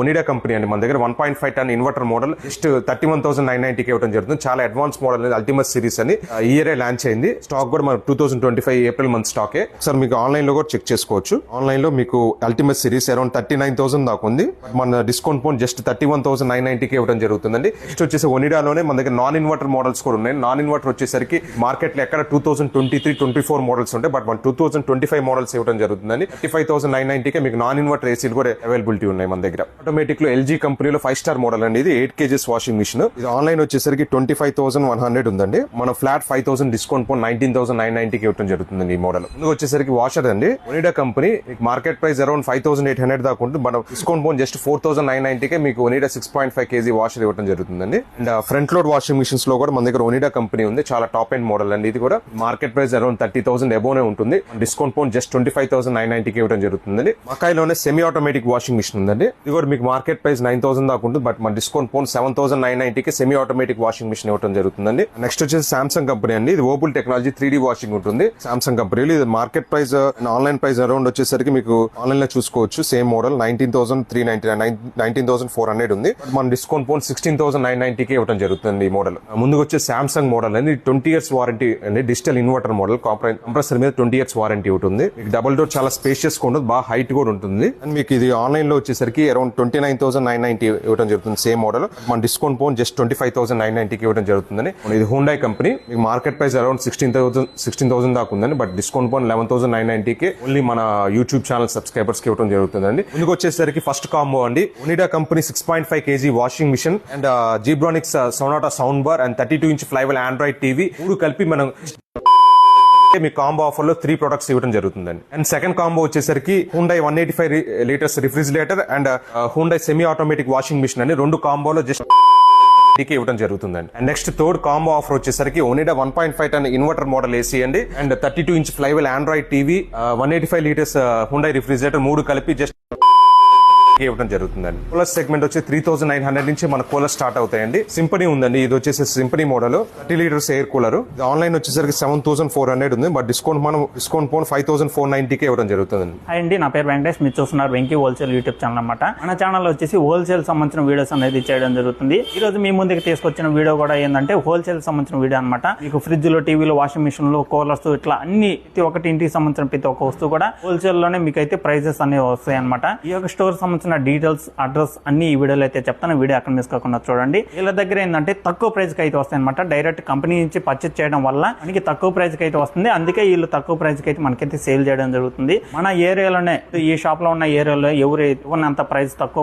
Onida company అండి. మన దగ్గర one point five ton inverter model just thirty one thousand nine నైన్టీకి ఇవ్వడం జరుగుతుంది. చాలా అడ్వాన్స్ మోడల్ అనేది అల్టిమస్ సిరీస్ అని ఇయర్ లాంచ్ అయింది. స్టాక్ కూడా మన two thousand twenty five April month స్టాకే sir మీకు ఆన్లైన్లో కూడా చెక్ చేసుకోవచ్చు. ఆన్లైన్లో మీకు Ultimus series around thirty nine thousand దాకా ఉంది. మన discount phone just thirty one thousand nine నైన్టీకి ఇవ్వడం జరుగుతుందండి. నెక్స్ట్ వచ్చేసి ఒనిడాలోనే మన దగ్గర నాన్ ఇన్వర్టర్ మోడల్స్ కూడా ఉన్నాయి. నాన్ ఇన్వర్టర్ వచ్చేసరికి మార్కెట్లో ఎక్కడ two thousand twenty three twenty four models ఉంటాయి. బట్ మన two thousand twenty five models ఇవ్వడం జరుగుతుందండి. థర్టీ ఫైవ్ థౌసండ్ నైన్ నైన్టీకే మీకు నాన్ ఇన్వర్టర్ ఏసీలు కూడా అవైలబిలిటీ ఉన్నాయి మన దగ్గర. ఆటోమేటిక్లో ఎల్జీ కంపెనీలో ఫైవ్ స్టార్ మోడల్ అండి ఇది ఎయిట్ కేజీస్ వాషింగ్ మిషన్ ఇది ఆన్లైన్ వచ్చేసరికి twenty five thousand one hundred ఉందండి. మన flat five thousand discount phone nineteen thousand nine నైన్టీకి ఇవ్వడం జరుగుతుంది ఈ మోడల్ ముందు వచ్చేసరికి వాషర్ అండి. Onida company market price around five thousand eight hundred దాకా ఉంటుంది. మన discount phone just four thousand nine ninety K మీకు Onida six point five KG washer ఇవ్వడం జరుగుతుందండి. అండ్ ఫ్రంట్ లోడ్ వాషింగ్ మిషన్స్లో కూడా మన దగ్గర ఒనిడా కంపెనీ ఉంది. చాలా టాప్ ఎండ్ మోడల్ అండి ఇది కూడా. Market price around thirty thousand ఎబోనే ఉంటుంది. Discount phone just twenty five thousand nine నైన్టీకి ఇవ్వడం జరుగుతుందండి. మకాయిలోనే సెమీ ఆటోమేటిక్ వాషింగ్ మిషన్ ఉందండి. ఇది కూడా మీకు మార్కెట్ ప్రైస్ నైన్ థౌసండ్ దాకా ఉంటుంది బట్ మన discount phone seven thousand nine నైన్టీకి semi automatic washing machine ఇవ్వడం జరుగుతుందండి. నెక్స్ట్ వచ్చేసి సామ్సంగ్ కంపెనీ అండి. ఇది bubble technology three D washing ఉంటుంది. సామ్సంగ్ కంపెనీలో ఇది market price online price around వచ్చేసరికి మీకు ఆన్లైన్లో చూసుకోవచ్చు. Same model nineteen thousand three ninety nine nineteen thousand four hundred ఉంది. మన discount phone sixteen thousand nine నైన్టీకి ఇవ్వడం జరుగుతుంది ఈ మోడల్ ముందుకు వచ్చే సామ్సంగ్ మోడల్ అనేది ట్వంటీ ఇయర్స్ వారంటీ అండి. డిజిటల్ ఇన్వర్టర్ మోడల్ కంప్రెసర్ మీద ట్వంటీ ఇయర్స్ వారంటీ ఉంటుంది డబుల్ డోర్ చాలా స్పేషియస్గా ఉంటుంది బాగా హైట్ కూడా ఉంటుంది. అండ్ మీకు ఇది ఆన్లైన్లో వచ్చేసరికి around twenty nine thousand nine ninety ఇవ్వడం జరుగుతుంది. సేమ్ మోడల్ మన discount phone just twenty five thousand nine నైన్టీకి ఇవ్వడం జరుగుతుందని. ఇది హుండై కంపెనీ మీకు market price around sixteen thousand sixteen thousand దాకా ఉందండి. But discount phone eleven thousand nine నైన్టీకి only మన యూట్యూబ్ ఛానల్ సబ్స్క్రైబర్స్కి ఇవ్వడం జరుగుతుందండి. ముందుకు వచ్చేసరికి ఫస్ట్ కాంబో అండి. Onida company six point five KG washing machine and Zebronics Sonata sound bar and thirty two inch Flywel Android TV మూడు కలిపి మనం మీ కాంబో ఆఫర్లో త్రీ ప్రొడక్ట్స్ ఇవ్వడం జరుగుతుందండి. అండ్ సెకండ్ కాంబో వచ్చేసరికి Hyundai one eighty five litres refrigerator and Hyundai semi automatic washing machine అని రెండు కాంబోలో జస్ట్కి ఇవ్వడం జరుగుతుందండి. And next third combo offer వచ్చేసరికి Onida one point five ton inverter model AC అండి. And thirty two inch Flywel Android TV one eighty five litres Hyundai refrigerator మూడు కలిపి జస్ట్ ఇవ్వడం జరుగుతుందండి. కూలర్ సెగ్మెంట్ వచ్చి త్రీ థౌసండ్ నైన్ హండ్రెడ్ నుంచి మన cooler start అవుతాయండి. సింపనీ ఉందండి. ఇది వచ్చేసి Symphony model thirty litres air cooler online వచ్చేసరికి సెవెన్ థౌసండ్ ఫోర్ హండ్రెడ్ ఉంది. బట్ డిస్కౌంట్ మనం discount phone five thousand four నైన్టీకి ఇవ్వడం జరుగుతుందండి. అండి నా పేరు వెంకటేష్. మీరు చూస్తున్నారు వెంకీ హోల్సేల్ యూట్యూబ్ ఛానల్ అనమాట మన ఛానల్ వచ్చేసి హోల్సేల్ సంబంధించిన వీడియోస్ అనేది చేయడం జరుగుతుంది. ఈ రోజు మీ ముందుకు తీసుకొచ్చిన వీడియో కూడా ఏంటంటే హోల్సేల్ సంబంధించిన వీడియో అనమాట మీకు ఫ్రిడ్జ్లో టీవీలు వాషింగ్ మిషన్లు కూలర్స్ ఇట్లా అన్ని ప్రతి ఒక్కటి ఇంటికి సంబంధించిన ప్రతి ఒక్క వస్తువు కూడా హోల్సేల్లోనే మీకు అయితే ప్రైజెస్ అనేవి వస్తాయి అనమాట ఈ యొక్క స్టోర్ సంబంధించిన డీటెయిల్స్ అడ్రస్ అన్ని ఈ వీడియోలో అయితే చెప్తాను. వీడియో అక్కడ మిస్ కాకుండా చూడండి. వీళ్ళ దగ్గర ఏంటంటే తక్కువ ప్రైస్కి అయితే వస్తాయి అనమాట డైరెక్ట్ కంపెనీ నుంచి పర్చేస్ చేయడం వల్ల మనకి తక్కువ ప్రైస్కి అయితే వస్తుంది. అందుకే వీళ్ళు తక్కువ ప్రైస్కి అయితే మనకైతే సేల్ చేయడం జరుగుతుంది. మన ఏరియాలోనే ఈ షాప్లో ఉన్న ఏరియాలో ఎవరు అంత ప్రైస్ తక్కువ